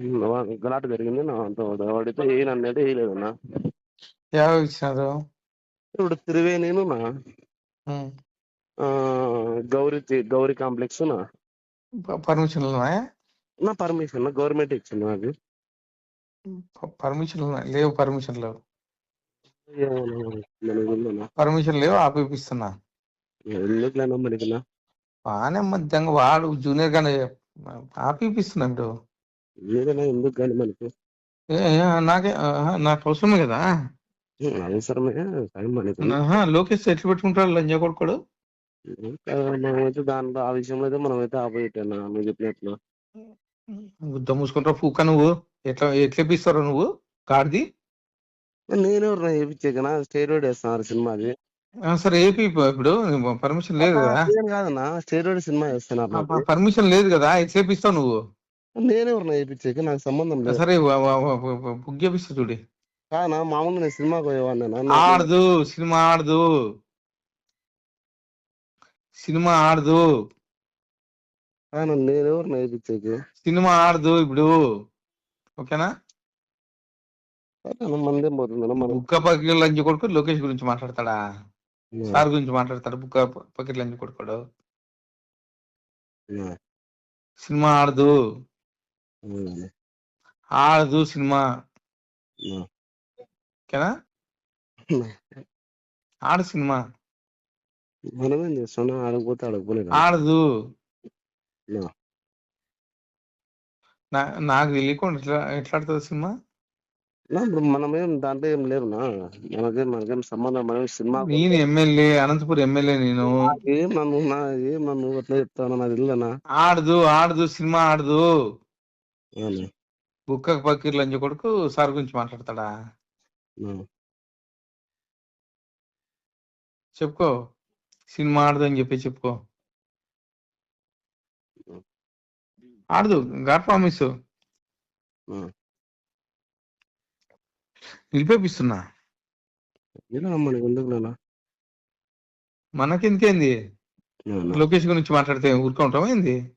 గలాట జరిగింది నా అంత వాడితే ఏ నన్నైతే వేయలేదు నా యాభై ఇచ్చినారు ఇప్పుడు త్రివేణిను గౌరీ గౌరీ కాంప్లెక్స్ నా. ప- పర్మిషన్లు ఉన్నాయా నా పర్మిషన్ గవర్నమెంట్ ఇచ్చింది నాకు ప- పర్మిషన్లు ఉన్నాయి లేవు పర్మిషన్ లేవు. పర్మిషన్ లేవు ఆపిపిస్తున్నా. ఎందుకులేనా మనకి బాగానే మధ్యంగా వాడు జూనియర్ గానే ఆపిపిస్తున్నాడు ఏదైనా ఎందుకు కానీ మనకి? నాకే నాకు అవసరమే కదా. అవసరమే కానీ మనకి లోకేష్ ఎట్లా పెట్టుకుంటాడు లంజా కొడుకోడు? మనమైతే దాంట్లో ఆ విషయంలో అయితే మనమైతే ఆపోజిట్ నువ్వు చెప్పినట్లు గుద్ద మూసుకుంటా పూక నువ్వు. ఎట్లా ఎట్లా ఇప్పిస్తావు నువ్వు? కార్ది నేనెవరు చేయించాకనా స్టేరోడ్ వేస్తున్నారు సినిమాది. సరే ఏపీ ఇప్పుడు. పర్మిషన్ లేదు కదా. నేను కాదన్నా స్టేరోడ్ సినిమా వేస్తున్నారు. పర్మిషన్ లేదు కదా ఎట్లా ఇప్పిస్తావు నువ్వు? నేనెవరు వేయించాక? నాకు సంబంధం లేదు. సరే చేపిస్తా చూడి. కానా మామూలుగా నేను సినిమాకి పోయేవాడినా ఆడదు సినిమా ఆడదు. సినిమా ఆడదు. కానా నేనెవరు వేయించాక? సినిమా ఆడదు ఇప్పుడు. ఓకేనా? మందేం మనం బుక్క పకెట్ లంచ్ కొడుకు లోకేష్ గురించి మాట్లాడతాడా? సార్ గురించి మాట్లాడతాడు? బుక్క పకెట్ లంచ్ కొడుకోడు? సినిమా ఆడదు. ఆడదు సినిమా. ఓకేనా? ఆడు సినిమా. మనమేం చేస్తున్నాం ఆడకపోతే ఆడకపోలేదు ఆడదు నాకు తెలియకుండా ఎట్లా ఎట్లా ఆడుతుంది సినిమా? ఇప్పుడు మనమేం దాంట్లో ఏం లేవునా మనకేం మనకేం సంబంధం మనం సినిమా నేను ఎమ్మెల్యే అనంతపురం ఎమ్మెల్యే నేను. ఏం నన్ను నా ఏం నన్ను అట్లా చెప్తాను నాకు తెలియదన్నా ఆడదు ఆడదు సినిమా ఆడదు. బుక్క పకీర్ లంచ కొడుకు సార్ గురించి మాట్లాడతాడా. చెప్పుకో. సినిమా ఆడదు అని చెప్పి చెప్పుకో. ఆడదు. God promise. నిలిపేపిస్తున్నా? మనకెందుకేంది? లోకేష్ గురించి మాట్లాడితే ఊరుకుంటాం ఏంది?